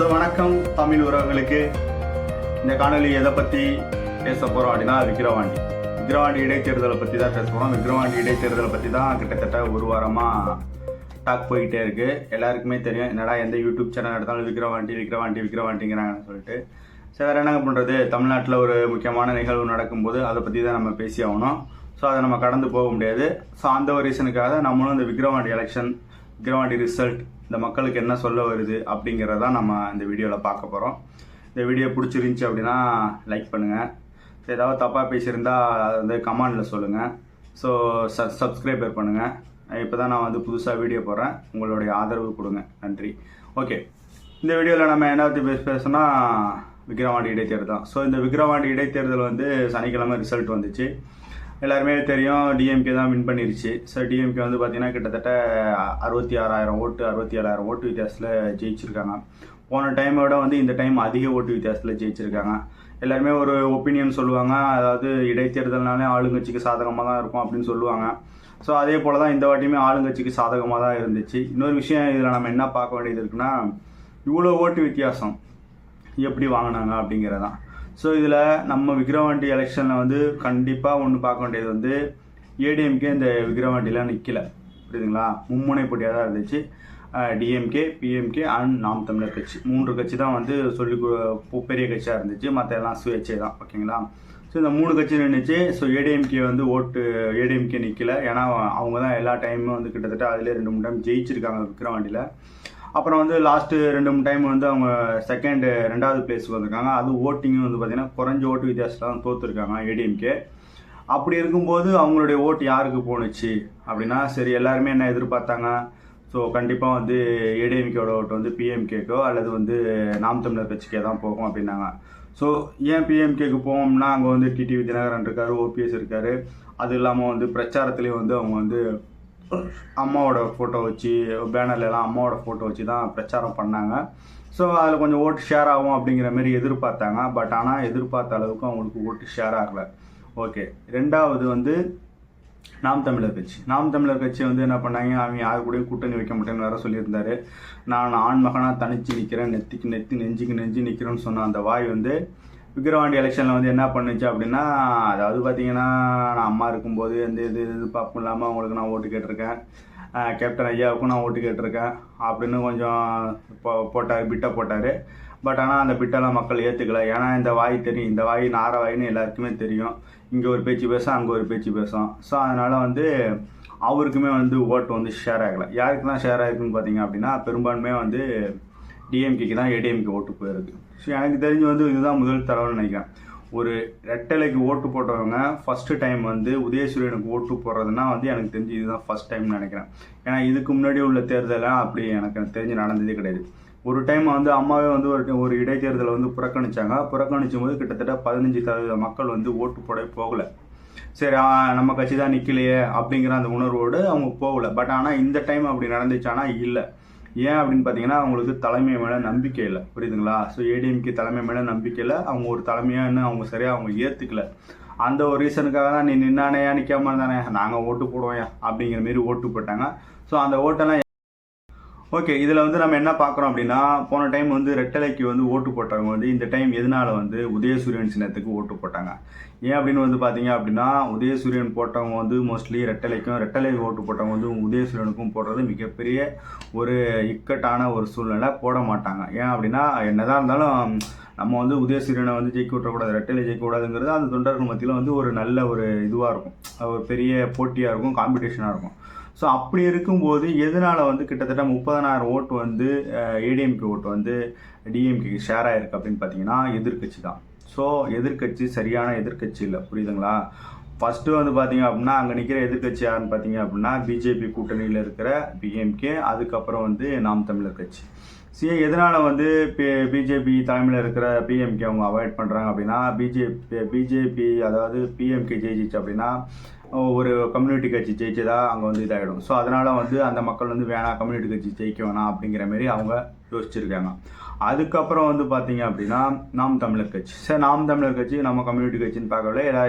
So வணக்கம் தமிழ் உறவுகளுக்கு. இந்த காணொலி எதை பற்றி பேச போகிறோம் அப்படின்னா விக்ரவாண்டி விக்ரவாண்டி இடைத்தேர்தலை பற்றி தான் பேச போகிறோம் விக்கிரவாண்டி இடைத்தேர்தலை பற்றி தான் கிட்டத்தட்ட ஒரு வாரமாக டாக் போயிட்டே இருக்குது எல்லாருக்குமே தெரியும் என்னடா எந்த யூடியூப் சேனல் எடுத்தாலும் விக்ரவாண்டி விக்ரவாண்டி விக்ரவாண்டிங்கிறாங்கன்னு சொல்லிட்டு. சரி வேறு என்னங்க பண்ணுறது தமிழ்நாட்டில் ஒரு முக்கியமான நிகழ்வு நடக்கும்போது அதை பற்றி தான் நம்ம பேசி ஆகணும். ஸோ அதை நம்ம கடந்து போக முடியாது. ஸோ அந்த ஒரு ரீசனுக்காக நம்மளும் இந்த விக்ரவாண்டி எலெக்ஷன் விக்கிரவாண்டி ரிசல்ட் இந்த மக்களுக்கு என்ன சொல்ல வருது அப்படிங்கிறத நம்ம இந்த வீடியோவில் பார்க்க போகிறோம் இந்த வீடியோ பிடிச்சிருந்துச்சி அப்படின்னா லைக் பண்ணுங்கள் ஏதாவது தப்பாக பேசியிருந்தால் அதை வந்து கமெண்டில் சொல்லுங்கள் ஸோ ச சப்ஸ்கிரைபர் பண்ணுங்கள் இப்போ தான் நான் வந்து புதுசாக வீடியோ போடுறேன். உங்களுடைய ஆதரவு கொடுங்க. நன்றி. ஓகே இந்த வீடியோவில் நம்ம என்ன பற்றி பேச பேசுனா விக்ரவாண்டி இடைத்தேர்தல் தான். ஸோ இந்த விக்ரவாண்டி இடைத்தேர்தல் வந்து சனிக்கிழமை ரிசல்ட் வந்துச்சு. எல்லாருமே தெரியும் டிஎம்கே தான் வின் பண்ணிருச்சு. ஸோ டிஎம்கே வந்து பார்த்தீங்கன்னா கிட்டத்தட்ட அறுபத்தி ஆறாயிரம் ஓட்டு அறுபத்தி ஏழாயிரம் ஓட்டு வித்தியாசத்தில் ஜெயிச்சிருக்காங்க. போன டைமோட வந்து இந்த டைம் அதிக ஓட்டு வித்தியாசத்தில் ஜெயிச்சிருக்காங்க. எல்லாருமே ஒரு ஒப்பீனியன் சொல்லுவாங்க. அதாவது இடைத்தேர்தல்னாலே ஆளுங்கட்சிக்கு சாதகமாக தான் இருக்கும் அப்படின்னு சொல்லுவாங்க. ஸோ அதே போல் தான் இந்த வாட்டியுமே ஆளுங்கட்சிக்கு சாதகமாக தான் இருந்துச்சு. இன்னொரு விஷயம் இதில் நம்ம என்ன பார்க்க வேண்டியது இருக்குன்னா இவ்வளோ ஓட்டு வித்தியாசம் எப்படி வாங்கினாங்க அப்படிங்கிறதான். ஸோ இதில் நம்ம விக்கிரவாண்டி எலெக்ஷனில் வந்து கண்டிப்பாக ஒன்று பார்க்க வேண்டியது வந்து ஏடிஎம்கே இந்த விக்ரவாண்டிலாம் நிற்கல புரியுதுங்களா? மும்முனை போட்டியாக தான் இருந்துச்சு. டிஎம்கே பிஎம்கே அண்ட் நாம் தமிழர் கட்சி. மூன்று கட்சி தான் வந்து சொல்லி பெரிய கட்சியாக இருந்துச்சு. மற்ற எல்லாம் சுயேட்சை தான். ஓகேங்களா? ஸோ இந்த மூணு கட்சி நின்றுச்சு ஸோ ஏடிஎம்கே வந்து ஓட்டு ஏடிஎம்கே நிற்கல ஏன்னா அவங்க தான் எல்லா டைமும் வந்து கிட்டத்தட்ட அதிலே ரெண்டு மூணு டைம் ஜெயிச்சிருக்காங்க விக்கிரவாண்டியில். அப்புறம் வந்து லாஸ்ட்டு ரெண்டு மூணு டைம் வந்து அவங்க செகண்ட் ரெண்டாவது பிளேஸுக்கு வந்திருக்காங்க. அது ஓட்டிங்கும் வந்து பார்த்தீங்கன்னா குறைஞ்ச ஓட்டு வித்தியாசத்தில் தான் தோற்றுருக்காங்க ஏடிஎம்கே அப்படி இருக்கும்போது அவங்களுடைய ஓட்டு யாருக்கு போணுச்சு? அப்படின்னா சரி எல்லாருமே என்ன எதிர்பார்த்தாங்க? ஸோ கண்டிப்பாக வந்து ஏடிஎம்கேவோட ஓட்டு வந்து பிஎம்கேக்கோ அல்லது வந்து நாம் தமிழர் கட்சிக்கே தான் போகும் அப்படின்னாங்க. ஸோ ஏன் பிஎம்கேக்கு போவோம்னா அங்கே வந்து டிடிவி தினகரன் இருக்கார் ஓபிஎஸ் இருக்கார். அது இல்லாமல் வந்து பிரச்சாரத்துலேயும் வந்து அவங்க வந்து அம்மாவோட ஃபோட்டோ வச்சு பேனர்லலாம் அம்மாவோட ஃபோட்டோ வச்சு தான் பிரச்சாரம் பண்ணாங்க. ஸோ அதில் கொஞ்சம் ஓட்டு ஷேர் ஆகும் அப்படிங்கிற மாதிரி எதிர்பார்த்தாங்க. பட் ஆனால் எதிர்பார்த்த அளவுக்கு அவங்களுக்கு ஓட்டு ஷேர் ஆகலை. ஓகே ரெண்டாவது வந்து நாம் தமிழர் கட்சி. நாம் தமிழர் கட்சி வந்து என்ன பண்ணாங்க? அவங்க யாரு கூடயும் கூட்டணி வைக்க மாட்டேன்னு வேற சொல்லியிருந்தாரு. நான் ஆண் மகனாக தனிச்சு நிற்கிறேன் நெத்திக்கு நெத்தி நெஞ்சுக்கு நெஞ்சு நிற்கிறேன்னு சொன்ன அந்த வாய் வந்து விக்கிரவாண்டி எலெக்ஷனில் வந்து என்ன பண்ணுச்சு அப்படின்னா அதாவது பார்த்தீங்கன்னா நான் அம்மா இருக்கும்போது எந்த இது இது பார்ப்பும் இல்லாமல் அவங்களுக்கு நான் ஓட்டு கேட்டிருக்கேன். கேப்டன் ஐயாவுக்கும் நான் ஓட்டு கேட்டிருக்கேன். அப்படின்னு கொஞ்சம் போ போட்டார் பிட்டை போட்டார். பட் ஆனால் அந்த பிட்டெல்லாம் மக்கள் ஏற்றுக்கல ஏன்னா இந்த வாய் தெரியும். இந்த வாய் நார வாயின்னு எல்லாருக்குமே தெரியும். இங்கே ஒரு பேச்சு பேசும் அங்கே ஒரு பேச்சு பேசும். ஸோ அதனால் வந்து அவருக்குமே வந்து ஓட்டு வந்து ஷேர் ஆகலை. யாருக்கெல்லாம் ஷேர் ஆகிருக்குன்னு பார்த்தீங்க அப்படின்னா பெரும்பான்மையாக வந்து டிஎம்கேக்கு தான் ஏடிஎம்கே ஓட்டு போயிருக்கு. ஸோ எனக்கு தெரிஞ்சு வந்து இதுதான் முதல் தடவைன்னு நினைக்கிறேன். ஒரு ரெட்டலைக்கு ஓட்டு போட்டவங்க ஃபஸ்ட்டு டைம் வந்து உதயசூரியனுக்கு ஓட்டு போடுறதுனா வந்து எனக்கு தெரிஞ்சு இதுதான் ஃபஸ்ட் டைம்னு நினைக்கிறேன். ஏன்னா இதுக்கு முன்னாடி உள்ள தேர்தலாம் அப்படி எனக்கு தெரிஞ்சு நடந்ததே கிடையாது. ஒரு டைம் வந்து அம்மாவே வந்து ஒரு ஒரு இடைத்தேர்தலை வந்து புறக்கணிச்சாங்க. புறக்கணிச்சும் போது கிட்டத்தட்ட பதினஞ்சு சதவீத மக்கள் வந்து ஓட்டு போட போகல. சரி நம்ம கட்சி தான் நிற்கலையே அப்படிங்கிற அந்த உணர்வோடு அவங்க போகல. பட் ஆனால் இந்த டைம் அப்படி நடந்துச்சானா? இல்லை. ஏன் அப்படின்னு பார்த்தீங்கன்னா அவங்களுக்கு தலைமை மேலே நம்பிக்கை இல்லை. புரியுதுங்களா? ஸோ ஏடிஎம்கே தலைமை மேலே நம்பிக்கை இல்லை. அவங்க ஒரு தலைமையான்னு அவங்க சரியாக அவங்க ஏற்றுக்கல அந்த ஒரு ரீசனுக்காக தான் நீ நின்னானேயா நிற்காம இருந்தானே நாங்கள் ஓட்டு போடுவோம் அப்படிங்கிற மாரி ஓட்டு போட்டாங்க. ஸோ அந்த ஓட்டெல்லாம் ஓகே இதில் வந்து நம்ம என்ன பார்க்குறோம் அப்படின்னா போன டைம் வந்து ரெட்டலைக்கு வந்து ஓட்டு போட்டவங்க வந்து இந்த டைம் எதனால வந்து உதயசூரியன் சின்னத்துக்கு ஓட்டு போட்டாங்க? ஏன் அப்படின்னு வந்து பார்த்தீங்க அப்படின்னா உதயசூரியன் போட்டவங்க வந்து மோஸ்ட்லி ரெட்டலைக்கும் ரெட்டலை ஓட்டு போட்டவங்க வந்து உதயசூரியனுக்கும் போடுறது மிகப்பெரிய ஒரு இக்கட்டான ஒரு சூழ்நிலை போட மாட்டாங்க. ஏன் அப்படின்னா என்னதான் இருந்தாலும் நம்ம வந்து உதயசூரியனை வந்து ஜெயிக்க விட்டுறக்கூடாது ரெட்டலை ஜெயிக்க கூடாதுங்கிறது அந்த தொண்டர்கள் மத்தியில் வந்து ஒரு நல்ல ஒரு இதுவாக இருக்கும். ஒரு பெரிய போட்டியாக இருக்கும் காம்படிஷனாக இருக்கும். ஸோ அப்படி இருக்கும்போது எதனால் வந்து கிட்டத்தட்ட முப்பதனாயிரம் ஓட்டு வந்து ஏடிஎம்கே ஓட்டு வந்து டிஎம்கேக்கு ஷேர் ஆகிருக்கு அப்படின்னு பார்த்தீங்கன்னா எதிர்க்கட்சி தான். ஸோ எதிர்க்கட்சி சரியான எதிர்க்கட்சி இல்லை. புரியுதுங்களா? ஃபஸ்ட்டு வந்து பார்த்தீங்க அப்படின்னா அங்கே நிற்கிற எதிர்க்கட்சி யாருன்னு பார்த்தீங்க அப்படின்னா பிஜேபி கூட்டணியில் இருக்கிற பிஎம்கே அதுக்கப்புறம் வந்து நாம் தமிழர் கட்சி. சி எதனால் வந்து பிஜேபி தலைமையில் இருக்கிற பிஎம்கே அவங்க அவாய்ட் பண்ணுறாங்க அப்படின்னா பிஜேபி பிஜேபி அதாவது பிஎம்கே ஜெயிச்சிச்சு அப்படின்னா ஒரு கம்யூனிட்டி கட்சி ஜெயிச்சதா அங்கே வந்து இதாகிடும் ஸோ அதனால் வந்து அந்த மக்கள் வந்து வேணாம் கம்யூனிட்டி கட்சி ஜெயிக்க வேணாம் அப்படிங்கிற மாரி அவங்க யோசிச்சிருக்காங்க. அதுக்கப்புறம் வந்து பார்த்தீங்க அப்படின்னா நாம் தமிழர் கட்சி. சார் நாம் தமிழர் கட்சி நம்ம கம்யூனிட்டி கட்சின்னு பார்க்கல எல்லா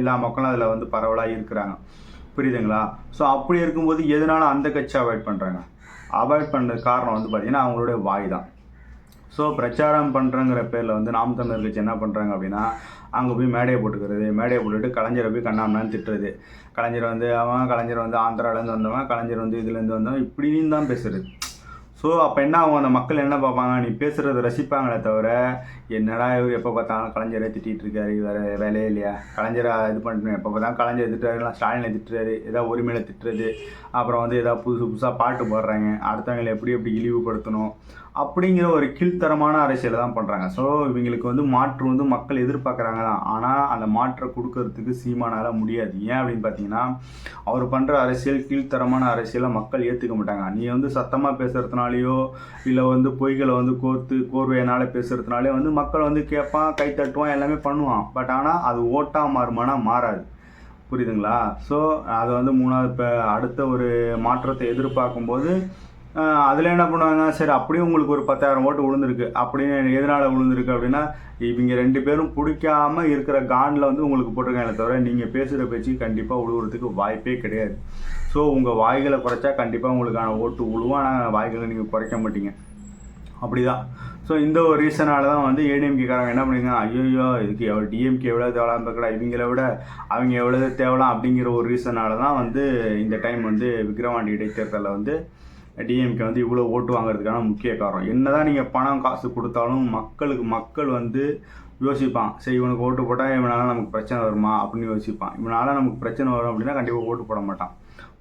எல்லா மக்களும் அதில் வந்து பரவலாக இருக்கிறாங்க. புரியுதுங்களா? ஸோ அப்படி இருக்கும்போது எதனால அந்த கட்சி அவாய்ட் பண்ணுறாங்க அவாய்ட் பண்ண காரணம் வந்து பார்த்திங்கன்னா அவங்களுடைய வாய் தான். ஸோ பிரச்சாரம் பண்ணுறங்கிற பேரில் வந்து நாம் தமிழர் கட்சி என்ன பண்ணுறாங்க அப்படின்னா அங்கே போய் மேடையை போட்டுக்கிறது மேடையை போட்டுட்டு கலைஞரை போய் கண்ணாமனான்னு திட்டுறது. கலைஞர் வந்து அவன் கலைஞர் வந்து ஆந்திராலேருந்து வந்தவன் கலைஞர் வந்து இதுலேருந்து வந்தவன் இப்படின்னு தான் பேசுறது. ஸோ அப்போ என்ன ஆகும்? அந்த மக்கள் என்ன பார்ப்பாங்க? நீ பேசுகிறத ரசிப்பாங்களே தவிர என்னடா இவர் எப்போ பார்த்தாலும் கலைஞரை திட்டிகிட்டு இருக்காரு வேறு வேலையே இல்லையா? கலைஞரை இது பண்ணுறேன் எப்போ பார்த்தாலும் கலைஞர் திட்டுறாரு ஸ்டாலினை திட்டுறாரு ஏதாவது உரிமையில திட்டுறது அப்புறம் வந்து ஏதாவது புதுசு புதுசாக பாட்டு பாடுறாங்க அடுத்தவங்களை எப்படி எப்படி இழிவுபடுத்தணும் அப்படிங்கிற ஒரு கீழ்த்தரமான அரசியலை தான் பண்ணுறாங்க ஸோ இவங்களுக்கு வந்து மாற்று வந்து மக்கள் எதிர்பார்க்குறாங்க தான் ஆனால் அந்த மாற்றை கொடுக்கறதுக்கு சீமானால் முடியாது. ஏன் அப்படின்னு பார்த்தீங்கன்னா அவர் பண்ணுற அரசியல் கீழ்த்தரமான அரசியலை மக்கள் ஏற்றுக்க மாட்டாங்க. நீ வந்து சத்தமாக பேசுகிறதுனாலையோ இல்லை வந்து பொய்களை வந்து கோர்த்து கோர்வையினால் பேசுகிறதுனாலே வந்து மக்கள் வந்து கேட்பான் கை தட்டுவான் எல்லாமே பண்ணுவான். பட் ஆனால் அது ஓட்டாக மாறுமானா மாறாது. புரியுதுங்களா? ஸோ அதை வந்து மூணாவது இப்போ அடுத்த ஒரு மாற்றத்தை எதிர்பார்க்கும்போது அதில் என்ன பண்ணுவாங்க சரி அப்படியும் உங்களுக்கு ஒரு பத்தாயிரம் ஓட்டு விழுந்திருக்கு. அப்படின்னு எதனால் விழுந்திருக்கு அப்படின்னா இவங்க ரெண்டு பேரும் பிடிக்காமல் இருக்கிற காண்டில் வந்து உங்களுக்கு போட்டிருக்காங்களே தவிர நீங்கள் பேசுகிற பேச்சு கண்டிப்பாக விழுவுறதுக்கு வாய்ப்பே கிடையாது. ஸோ உங்கள் வாய்களை குறைச்சா கண்டிப்பாக உங்களுக்கான ஓட்டு விழுவோம் ஆனால் வாய்களை நீங்கள் குறைக்க மாட்டீங்க. அப்படிதான். ஸோ இந்த ஒரு ரீசனால தான் வந்து ஏடிஎம்கேக்காரங்க என்ன பண்ணுங்க ஐயோ இதுக்கு எவ்வளோ டிஎம்கே எவ்வளோ தேவலாம் இருக்கடா இவங்கள விட அவங்க எவ்வளோ தேவலாம் அப்படிங்கிற ஒரு ரீசனால தான் வந்து இந்த டைம் வந்து விக்ரவாண்டி இடைத்தேர்தலில் வந்து டிஎம்கே வந்து இவ்வளோ ஓட்டு வாங்குறதுக்கான முக்கிய காரணம். என்ன தான் நீங்கள் பணம் காசு கொடுத்தாலும் மக்களுக்கு மக்கள் வந்து யோசிப்பான். சரி இவனுக்கு ஓட்டு போட்டால் இவனால் நமக்கு பிரச்சனை வருமா அப்படின்னு யோசிப்பான். இவனால் நமக்கு பிரச்சனை வரும் அப்படின்னா கண்டிப்பாக ஓட்டு போட மாட்டான்.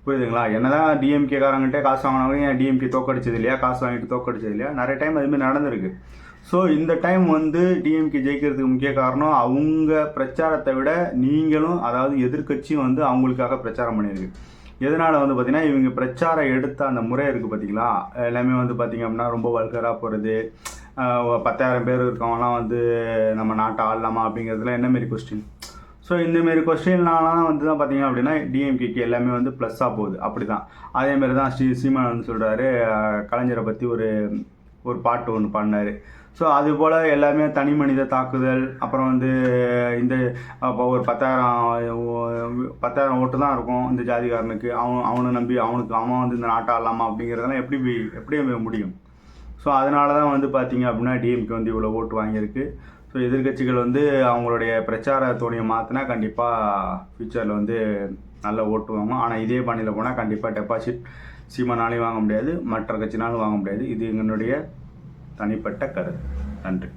புரியுதுங்களா? என்னதான் டிஎம்கே காரங்கிட்டே காசு வாங்கினாலும் ஏன் டிஎம்கே தோக்கடிச்சது இல்லையா? காசு வாங்கிட்டு தோக்கடிச்சது இல்லையா? நிறைய டைம் அதுமாதிரி நடந்திருக்கு. ஸோ இந்த டைம் வந்து டிஎம்கே ஜெயிக்கிறதுக்கு முக்கிய காரணம் அவங்க பிரச்சாரத்தை விட நீங்களும் அதாவது எதிர்க்கட்சியும் வந்து அவங்களுக்காக பிரச்சாரம் பண்ணியிருக்கு. எதனால் வந்து பார்த்திங்கன்னா இவங்க பிரச்சாரம் எடுத்த அந்த முறை இருக்குது பார்த்தீங்களா? எல்லாமே வந்து பார்த்திங்க அப்படின்னா ரொம்ப வல்கராக போகிறது பத்தாயிரம் பேர் இருக்கவங்கலாம் வந்து நம்ம நாட்டை ஆடலாமா அப்படிங்கிறதுல என்ன மாரி கொஸ்டின் ஸோ இந்தமாரி கொஸ்டின்லாம் வந்து தான் பார்த்தீங்க அப்படின்னா டிஎம்கேக்கு எல்லாமே வந்து ப்ளஸ்ஸாக போகுது. அப்படி தான் அதேமாரி தான் ஸ்ரீ சீமான் வந்து சொல்கிறாரு கலைஞரை பற்றி ஒரு ஒரு பாட்டு ஒன்று பாடினார். ஸோ அது போல் எல்லாமே தனி மனித தாக்குதல் அப்புறம் வந்து இந்த இப்போ ஒரு பத்தாயிரம் பத்தாயிரம் ஓட்டு தான் இருக்கும் இந்த ஜாதிகாரனுக்கு அவன் அவனை நம்பி அவனுக்கு அவன் வந்து இந்த நாட்டை ஆடலாமா அப்படிங்கிறதெல்லாம் எப்படி எப்படி முடியும். ஸோ அதனால தான் வந்து பார்த்தீங்க அப்படின்னா டிஎம்கே வந்து இவ்வளோ ஓட்டு வாங்கியிருக்கு. ஸோ எதிர்கட்சிகள் வந்து அவங்களுடைய பிரச்சார தோணியை மாற்றினா கண்டிப்பாக ஃப்யூச்சரில் வந்து நல்ல ஓட்டு வாங்கும். ஆனால் இதே பாணியில் போனால் கண்டிப்பாக டெபாசிட் சீமானாலையும் வாங்க முடியாது மற்ற கட்சினாலும் வாங்க முடியாது. இது எங்களுடைய தனிப்பட்ட கருத்து. நன்றி.